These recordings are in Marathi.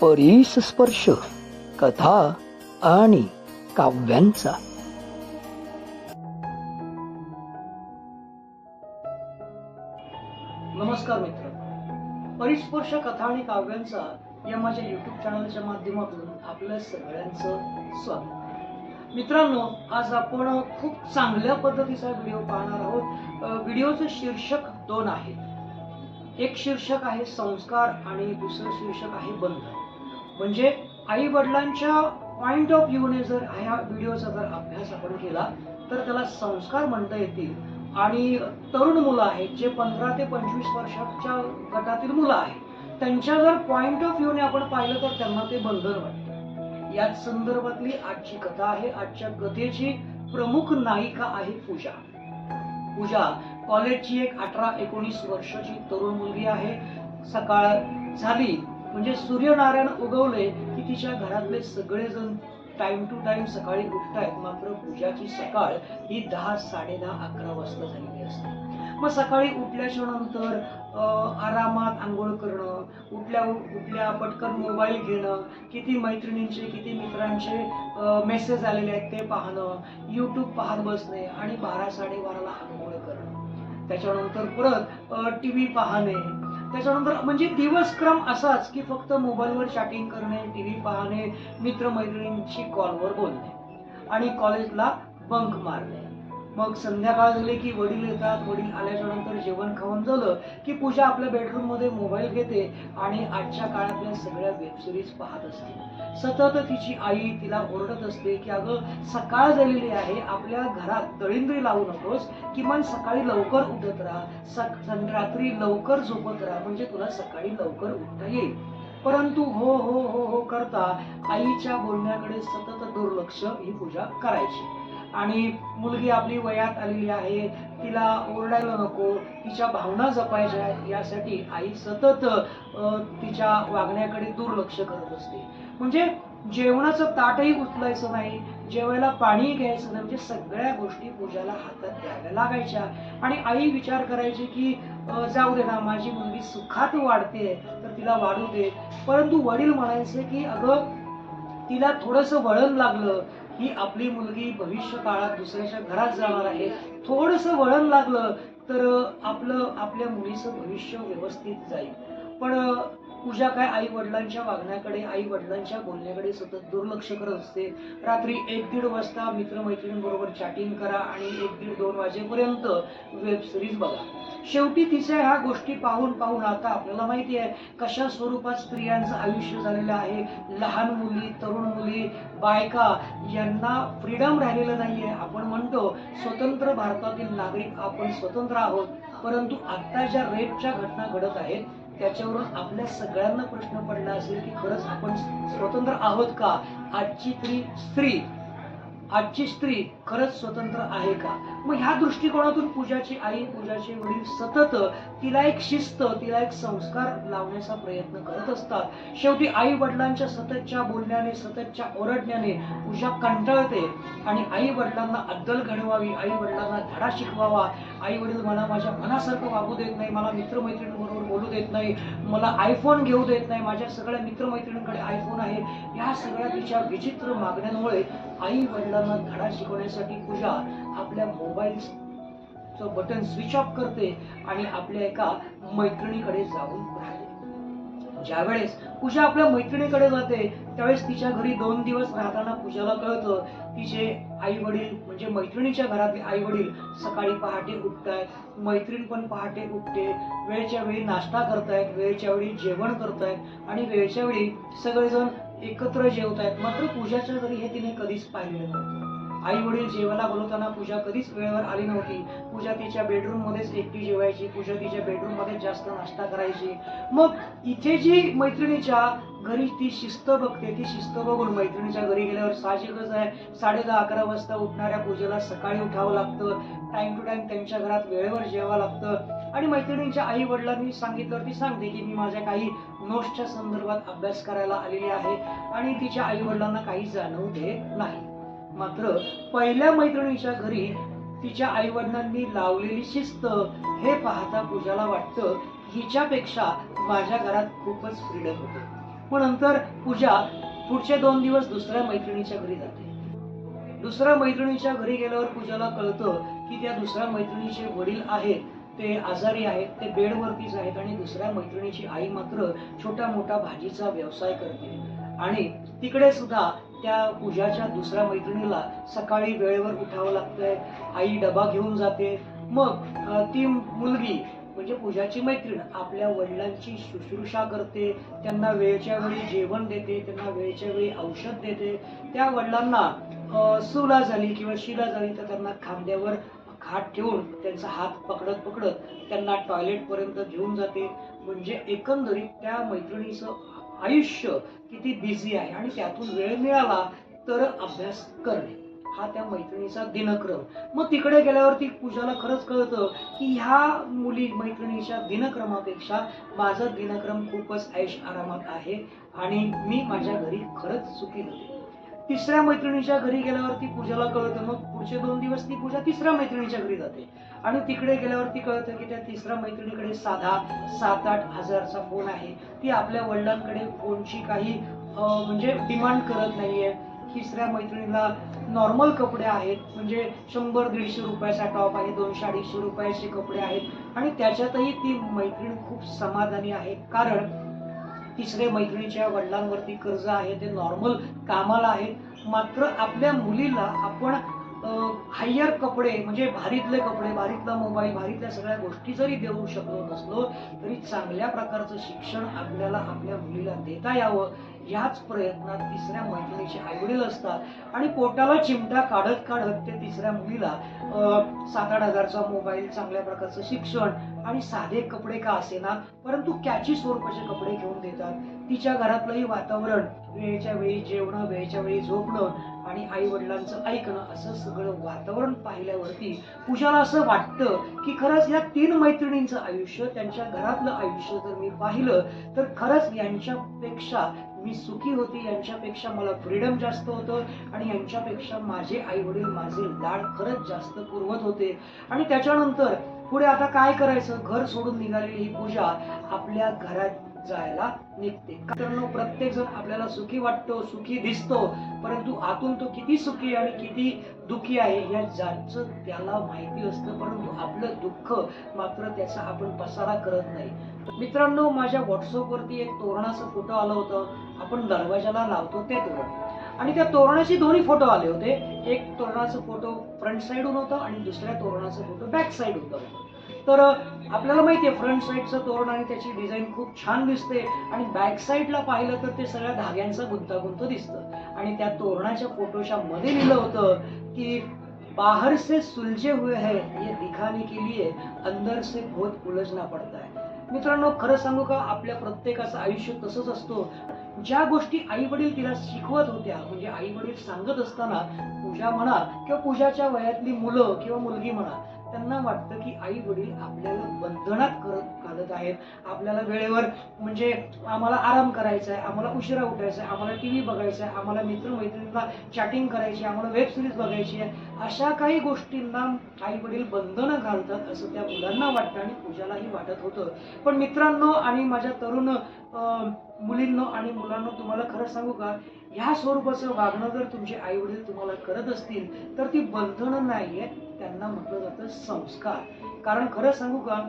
परीस स्पर्श कथा आणि काव्यांचा. नमस्कार मित्र. परिस्पर्श कथा आणि काव्यांचा या माझ्या युट्यूब चॅनलच्या माध्यमातून आपल्या सगळ्यांचं स्वागत. मित्रांनो आज आपण खूप चांगल्या पद्धतीचा व्हिडिओ पाहणार आहोत. व्हिडिओचे व्हिडिओचं शीर्षक दोन आहेत. एक शीर्षक आहे संस्कार आणि दुसरं शीर्षक आहे बंधन. म्हणजे आई वडिलांच्या पॉइंट ऑफ व्ह्यूने जर ह्या व्हिडिओचा जर अभ्यास आपण केला तर त्याला संस्कार म्हणता येतील. आणि तरुण मुलं आहेत जे पंधरा ते पंचवीस वर्षाच्या गटातील मुलं आहेत त्यांच्या जर पॉइंट ऑफ व्ह्यूने आपण पाहिलं तर त्यांना ते बंधन वाटतं. याच संदर्भातली आजची कथा आहे. आजच्या कथेची प्रमुख नायिका आहे पूजा. पूजा कॉलेजची एक अठरा एकोणीस वर्षाची तरुण मुलगी आहे. सकाळ झाली. म्हणजे सूर्यनारायण उगवले की तिच्या घरातले सगळेजण टाइम टू टाइम सकाळी उठतायत मात्र पूजाची सकाळ ही दहा साडे दहा अकरा वाजता झालेली असते. मग सकाळी उठल्याच्या नंतर आरामात आंघोळ करणं उठल्या उठल्या पटकन मोबाईल घेणं किती मैत्रिणींचे किती मित्रांचे मेसेज आलेले आहेत ते पाहणं यूट्यूब पाहत बसणे आणि बारा साडेबाराला आंघोळ करणं. त्याच्यानंतर परत टी व्ही पाहणे त्याच्यानंतर म्हणजे दिवसक्रम असाच की फक्त मोबाईलवर चॅटिंग करणे टी व्ही पाहणे मित्रमैत्रिणींशी कॉलवर बोलणे आणि कॉलेजला बंक मारणे. मग संध्याकाळ झाली की वडील येतात. वडील आल्याच्यानंतर जेवण खाऊन झालं की पूजा आपल्या बेडरूममध्ये मोबाईल घेते आणि आजच्या काळातल्या सगळ्या वेबसिरीज पाहत असते. सतत तिची आई तिला ओरडत असते की अगं सकाळ झालेली आहे. आपल्या घरात दळिंद्री लावू नकोस. किमान सकाळी लवकर उठत राहा. सक- रात्री लवकर झोपत राहा. म्हणजे तुला सकाळी लवकर उठता येईल. परंतु हो हो हो हो करता आईच्या बोलण्याकडे सतत दुर्लक्ष ही पूजा करायची. आणि मुलगी आपली वयात आलेली आहे तिला ओरडायला नको तिच्या भावना जपायच्या यासाठी आई सतत तिच्या वागण्याकडे दुर्लक्ष करत असते. म्हणजे जेवणाचं ताटही उचलायचं नाही जेवायला पाणी घ्यायचं नाही म्हणजे सगळ्या गोष्टी पूजाला हातात द्याव्या लागायच्या. आणि आई विचार करायची की जाऊ दे ना माझी मुलगी सुखात वाढते तर तिला वाढू दे. परंतु वडील म्हणायचे की अगं तिला थोडस वळण लागलं ही आपली मुलगी भविष्य काळात दुसऱ्याच्या घरात जाणार आहे. थोडस वळण लागलं तर आपलं आपल्या मुलीचं भविष्य व्यवस्थित जाईल. पण पूजा काय आई वडिलांच्या वागण्याकडे आई वडिलांच्या बोलण्याकडे सतत दुर्लक्ष करत असते. रात्री एक दीड वाजता मित्रमैत्रिणींबरोबर चॅटिंग करा आणि एक दीड दोन वाजेपर्यंत वेब सिरीज बघा. शेवटी तिच्या ह्या गोष्टी पाहून पाहून आता आपल्याला माहिती आहे कशा स्वरूपात स्त्रियांचं आयुष्य झालेलं आहे. लहान मुली तरुण मुली बायका यांना फ्रीडम राहिलेलं नाहीये. आपण म्हणतो स्वतंत्र भारतातील नागरिक आपण स्वतंत्र आहोत. परंतु आता ज्या रेपच्या घटना घडत आहेत त्याच्यावरून आपल्या सगळ्यांना प्रश्न पडला असेल की खरंच आपण स्वतंत्र आहोत का? आजची स्त्री स्त्री आजची स्त्री खरंच स्वतंत्र आहे का? मग ह्या दृष्टिकोनातून पूजाची आई पूजाचे वडील सतत तिला एक शिस्त तिला एक संस्कार लावण्याचा प्रयत्न करत असतात. शेवटी आई वडिलांच्या सततच्या बोलण्याने सततच्या ओरडण्याने पूजा कंटाळते. आणि आई वडिलांना अद्दल घडवावी आई वडिलांना धडा शिकवावा. आई वडील मला माझ्या मनासारखं वागू देत नाही मला मित्रमैत्रिणींबरोबर बोलू देत नाही मला आयफोन घेऊ देत नाही. माझ्या सगळ्या मित्रमैत्रिणींकडे आयफोन आहे. या सगळ्या तिच्या विचित्र मागण्यांमुळे आई वडिलांना धडा शिकवण्यासाठी पूजा आपल्या मोबाईलचं बटन स्विच ऑफ करते आणि आपल्या एका मैत्रिणीकडे जाऊन राहते. ज्यावेळेस पूजा आपल्या मैत्रिणीकडे जाते त्यावेळेस तिच्या घरी दोन दिवस राहताना पूजाला कळतं तिचे आई वडील म्हणजे मैत्रिणीच्या घरातले आई वडील सकाळी पहाटे उठतायत मैत्रीण पण पहाटे उठते वेळच्या वेळी नाश्ता करतायत वेळच्या वेळी जेवण करतायत आणि वेळच्या वेळी सगळेजण एकत्र जेवतायत मात्र पूजाच्या घरी हे तिने कधीच पाहिलेलं नव्हतं. आई वडील जेवायला बोलवताना पूजा कधीच वेळेवर आली नव्हती. पूजा तिच्या बेडरूम मध्येच एकटी जेवायची पूजा तिच्या बेडरूममध्ये जास्त नाश्ता करायची. मग इथे जी मैत्रिणीच्या घरी ती शिस्त बघते ती शिस्त बघून मैत्रिणीच्या घरी गेल्यावर साहजिकच आहे साडे दहा अकरा वाजता उठणाऱ्या पूजेला सकाळी उठावं लागतं. टाइम टू टाइम त्यांच्या घरात वेळेवर जेवावं लागतं. आणि मैत्रिणींच्या आई वडिलांनी सांगितलं ती सांगते की मी माझ्या काही नोट्सच्या संदर्भात अभ्यास करायला आलेली आहे आणि तिच्या आई वडिलांना काही जाणवू देत नाही. मात्र पहिल्या मैत्रिणीच्या घरी तिच्या आईवडिलांनी लावलेली शिस्त हे पाहता पूजाला वाटतं हिच्यापेक्षा माझ्या घरात खूपच फ्रीडम होते. मग नंतर पूजा पुढचे दोन दिवस दुसऱ्या मैत्रिणीच्या घरी जाते. दुसऱ्या मैत्रिणीच्या घरी गेल्यावर पूजाला कळतं की त्या दुसऱ्या मैत्रिणीचे वडील आहेत ते आजारी आहेत ते बेडवरतीच आहेत आणि दुसऱ्या मैत्रिणीची आई मात्र छोटा मोठा भाजीचा व्यवसाय करते. आणि तिकडे सुद्धा त्या पूजाच्या दुसऱ्या मैत्रिणीला सकाळी वेळेवर उठावं लागतंय. आई डबा घेऊन जाते. मग ती मुलगी म्हणजे पूजाची मैत्रीण आपल्या वडिलांची शुश्रूषा करते. त्यांना वेळच्या वेळी जेवण देते त्यांना वेळच्या वेळी औषध देते. त्या वडिलांना सुला झाली किंवा शिला झाली तर त्यांना खांद्यावर खाट ठेवून त्यांचा हात पकडत पकडत त्यांना टॉयलेटपर्यंत घेऊन जाते. म्हणजे एकंदरीत त्या मैत्रिणीचं आयुष्य किती बिझी आहे आणि त्यातून वेळ मिळाला तर अभ्यास करणे. हा त्या मैत्रिणीचा दिनक्रम. मग तिकडे गेल्यावरती पूजाला खरंच कळतं की ह्या मुली मैत्रिणीच्या दिनक्रमापेक्षा माझा दिनक्रम खूपच ऐश आरामात आहे आणि मी माझ्या घरी खरंच सुखी होते. तिसऱ्या मैत्रिणीच्या घरी गेल्यावरती पूजाला कळतं मग पुढचे दोन दिवस ती पूजा तिसऱ्या मैत्रिणीच्या घरी जाते. आणि तिकडे गेल्यावरती कळतं की त्या तिसऱ्या मैत्रिणीकडे साधा सात आठ हजारचा फोन आहे. ती आपल्या वडिलांकडे फोनची काही म्हणजे डिमांड करत नाहीये. तिसऱ्या मैत्रिणीला नॉर्मल कपडे आहेत म्हणजे शंभर दीडशे रुपयाचा टॉप आहे दोनशे अडीचशे रुपयाचे कपडे आहेत. आणि त्याच्यातही ती मैत्रीण खूप समाधानी आहे. कारण तिसऱ्या मैत्रिणीच्या वडिलांवरती कर्ज आहे ते नॉर्मल कामाला आहेत. मात्र आपल्या मुलीला आपण हायर कपडे म्हणजे भारीतले कपडे भारीतला मोबाईल भारीतल्या सगळ्या गोष्टी जरी देऊ शकलो नसलो तरी चांगल्या प्रकारचं शिक्षण आपल्याला आपल्या मुलीला देता यावं याच प्रयत्नात तिसऱ्या मैत्रिणीचे आईवडील असतात. आणि पोटाला चिमटा काढत काढत ते तिसऱ्या मुलीला सात आठ हजारचा मोबाईल चांगल्या प्रकारचं शिक्षण आणि साधे कपडे का असेना परंतु कॅची स्वरूपाचे कपडे घेऊन देतात. तिच्या घरातलंही वातावरण वेळेच्या वेळी जेवणं वेळेच्या वेळी झोपणं आणि आई वडिलांचं ऐकणं असं सगळं वातावरण पाहिल्यावरती पूजाला असं वाटतं की खरंच या तीन मैत्रिणींचं आयुष्य त्यांच्या घरातलं आयुष्य जर मी पाहिलं तर खरंच यांच्यापेक्षा मी सुखी होती यांच्यापेक्षा मला फ्रीडम जास्त होतं आणि यांच्यापेक्षा माझे आई वडील माझे लाड खरंच जास्त पुरवत होते. आणि त्याच्यानंतर पुढे आता काय करायचं? घर सोडून निघालेली ही पूजा आपल्या घरात जायला निघते. कारण प्रत्येक जण आपल्याला सुखी वाटतो सुखी दिसतो परंतु आतून तो किती सुखी आणि किती दुखी आहे या ज्याचं त्याला माहिती असतं परंतु आपलं दुःख मात्र त्याचा आपण पसारा करत नाही. मित्रांनो माझ्या व्हॉट्सअपवरती एक तोरणाचा फोटो आला होता. आपण दरवाजाला लावतो ते तोरण. आणि त्या तोरणाचे दोन्ही फोटो आले होते. एक तोरणाचा फोटो फ्रंट साईडहून होता आणि दुसऱ्या तोरणाचा फोटो बॅक साईड होता. तर आपल्याला माहितीये फ्रंट साईडचं तोरण आणि त्याची डिझाईन खूप छान दिसते. आणि बॅक साईडला पाहिलं तर ते सगळ्या धाग्यांचा गुंतागुंत दिसतं. आणि त्या तोरणाच्या फोटोच्या मध्ये लिहिलं होतं की बाहर से सुलझे हुए है ये दिखाने के लिए अंदर से बहुत उलझना पड़ता है. मित्रांनो खरं सांगू का आपल्या प्रत्येकाचं आयुष्य तसंच असतो. ज्या गोष्टी आई वडील तिला शिकवत होत्या म्हणजे आई वडील सांगत असताना पूजा म्हणा किंवा पूजाच्या वयातली मुलं किंवा मुलगी म्हणा त्यांना वाटतं की आई वडील आपल्याला बंधनात करत घालत आहेत. आपल्याला वेळेवर म्हणजे आम्हाला आराम करायचा आहे आम्हाला उशिरा उठायचा आहे आम्हाला टी व्ही बघायचा आहे आम्हाला मित्रमैत्रिणींना चॅटिंग करायची आहे आम्हाला वेब सिरीज बघायची आहे. अशा काही गोष्टींना आई वडील बंधनं घालतात असं त्या मुलांना वाटतं आणि पूजालाही वाटत होतं. पण मित्रांनो आणि माझ्या तरुण मुलींनो आणि मुलांनो तुम्हाला खरं सांगू का? ह्या स्वरूपाचं वागणं जर तुमचे आई वडील तुम्हाला करत असतील तर ती बंधनं नाहीये त्यांना म्हटलं जातं संस्कार. कारण खरं सांगू का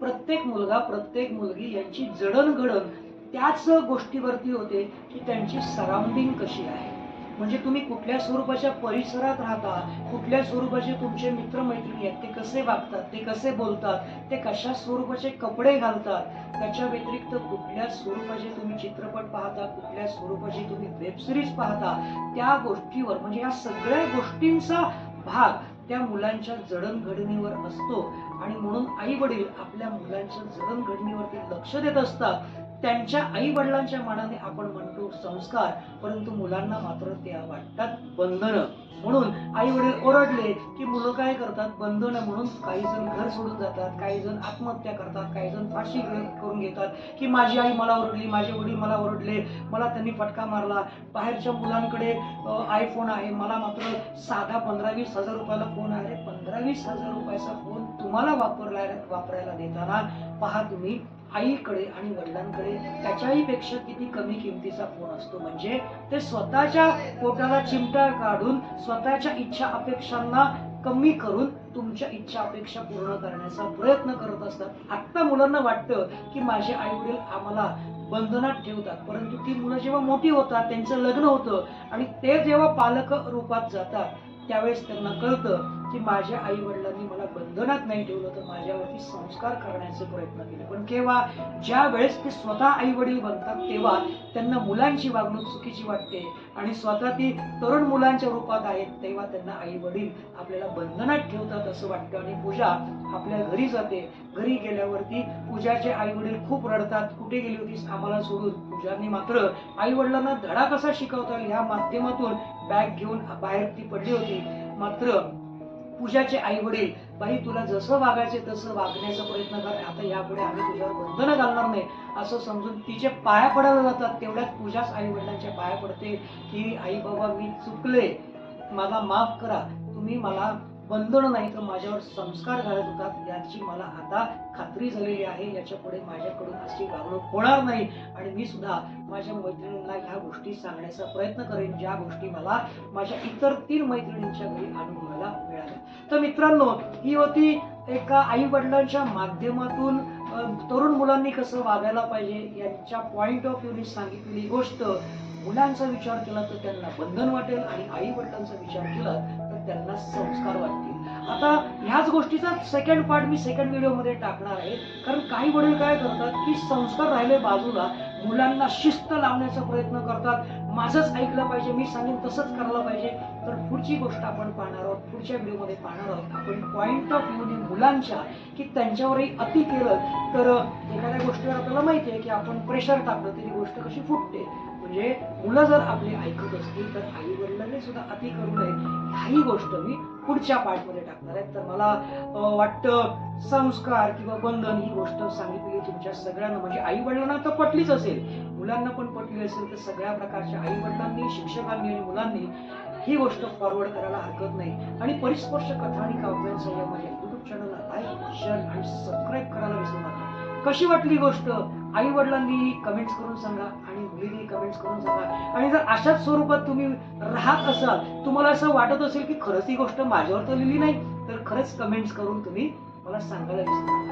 प्रत्येक मुलगा प्रत्येक मुलगी यांची जडणघडण त्याच गोष्टीवरती होते की त्यांची सराउंडिंग कशी आहे. म्हणजे तुम्ही कुठल्या स्वरूपाच्या परिसरात राहता कुठल्या स्वरूपाचे तुमचे मित्रमैत्रिणी आहेत ते कसे वागतात ते कसे बोलतात ते कशा स्वरूपाचे कपडे घालतात त्याच्या व्यतिरिक्त कुठल्या स्वरूपाचे तुम्ही चित्रपट पाहता कुठल्या स्वरूपाची तुम्ही वेबसिरीज पाहता त्या गोष्टीवर म्हणजे या सगळ्या गोष्टींचा भाग त्या मुलांच्या जडणघडणीवर असतो. आणि म्हणून आई वडील आपल्या मुलांच्या जडणघडणीवरती लक्ष देत असतात. त्यांच्या आई वडिलांच्या मनाने आपण म्हणतो संस्कार परंतु मुलांना मात्र त्या वाटतात बंधनं. म्हणून आई वडील ओरडले की मुलं काय करतात? बंधनं म्हणून काही जण घर सोडून जातात काही जण आत्महत्या करतात काही जण फाशी करून घेतात की माझी आई मला ओरडली माझे वडील मला ओरडले मला त्यांनी फटका मारला. बाहेरच्या मुलांकडे आयफोन आहे मला मात्र साधा पंधरा वीस हजार रुपयाला फोन आहे. पंधरा वीस हजार रुपयाचा फोन तुम्हाला वापरला वापरायला देताना पहा तुम्ही. आईकडे आणि वडिलांकडे त्याच्याही पेक्षा किती कमी किमतीचा फोन असतो. म्हणजे ते स्वतःच्या पोटाला चिमटा काढून स्वतःच्या इच्छा अपेक्षांना कमी करून तुमच्या इच्छा अपेक्षा पूर्ण करण्याचा प्रयत्न करत असतात. आत्ता मुलांना वाटतं की माझे आई वडील आम्हाला बंधनात ठेवतात. परंतु ती मुलं जेव्हा मोठी होतात त्यांचं लग्न होतं आणि ते जेव्हा पालक रूपात जातात त्यावेळेस त्यांना कळतं की माझ्या आई वडिलांनी मला बंधनात नाही ठेवलं तर माझ्यावरती संस्कार करण्याचे प्रयत्न केले. पण केव्हा ज्या वेळेस ते स्वतः आई वडील बनतात तेव्हा त्यांना मुलांची वागणूक चुकीची वाटते आणि स्वतः ती तरुण मुलांच्या रूपात आहेत तेव्हा त्यांना आई वडील आपल्याला बंधनात ठेवतात असं वाटतं आणि पूजा आपल्या घरी जाते. घरी गेल्यावरती पूजाचे आई वडील खूप रडतात. कुठे गेली होतीस आम्हाला सोडून? पूजाने मात्र आई वडिलांना धडा कसा शिकवता? या ह्या माध्यमातून बॅग घेऊन बाहेर ती पडली होती. मात्र पूजाचे आई वडील बाई तुला जसं वागायचे तसं वागण्याचा प्रयत्न कर. आता यापुढे आम्ही तुझ्यावर बंधनं घालणार नाही. असं समजून तिचे पाया पडायला जातात. तेवढ्यात पूजाच आई वडिलांच्या पाया पडते की आई बाबा मी चुकले. मला माफ करा. तुम्ही मला बंधन नाही तर माझ्यावर संस्कार घालत होतात याची मला आता खात्री झालेली आहे. याच्यापुढे माझ्याकडून अशी वागणूक होणार नाही. आणि मी सुद्धा माझ्या मैत्रिणींना ह्या गोष्टी सांगण्याचा प्रयत्न करेन ज्या गोष्टी मला माझ्या इतर तीन मैत्रिणींच्या घरी अनुभवायला मिळाल्या. तर मित्रांनो ही होती एका आई वडिलांच्या माध्यमातून तरुण मुलांनी कसं वागायला पाहिजे यांच्या पॉइंट ऑफ व्ह्यूनी सांगितलेली गोष्ट. मुलांचा विचार केला तर त्यांना बंधन वाटेल आणि आई वडिलांचा विचार केला तर त्यांना संस्कार आता ह्याच गोष्टीचा सेकंड पार्ट मी सेकंड व्हिडिओमध्ये टाकणार आहे. कारण काही वडील काय करतात की संस्कार राहिले बाजूला मुलांना शिस्त लावण्याचा प्रयत्न करतात. माझंच ऐकलं पाहिजे मी सांगेन तसंच करायला पाहिजे. तर पुढची गोष्ट आपण पाहणार आहोत पुढच्या व्हिडिओमध्ये पाहणार आहोत. आपण पॉईंट ऑफ व्ह्यूने मुलांच्या की त्यांच्यावरही अति केलं तर एखाद्या गोष्टीवर आपल्याला माहिती आहे की आपण प्रेशर टाकलं तरी गोष्ट कशी फुटते. म्हणजे मुलं जर आपले ऐकत असतील तर आई वडिलांनी सुद्धा अति करू नये. ही गोष्ट मी पुढच्या पार्टमध्ये टाकणार आहे. तर मला वाटतं संस्कार किंवा बंधन ही गोष्ट सांगितली तुमच्या सगळ्यांना. म्हणजे आई वडिलांना तर पटलीच असेल. मुलांना पण पटली असेल तर सगळ्या प्रकारच्या आई वडिलांनी शिक्षकांनी आणि मुलांनी ही गोष्ट फॉरवर्ड करायला हरकत नाही. आणि परिस्पर्श कथा आणि काव्यांसह माझ्या युट्यूब चॅनलला लाईक शेअर आणि सबस्क्राईब करायला विसरू नका. कशी वाटली गोष्ट? आई वडिलांनी कमेंट्स करून सांगा आणि मुलींनी कमेंट्स करून सांगा. आणि जर अशाच स्वरूपात तुम्ही राहत असाल तुम्हाला असं वाटत असेल की खरंच ही गोष्ट माझ्यावर तर लिहिली नाही तर खरंच कमेंट्स करून तुम्ही मला सांगायला विसरू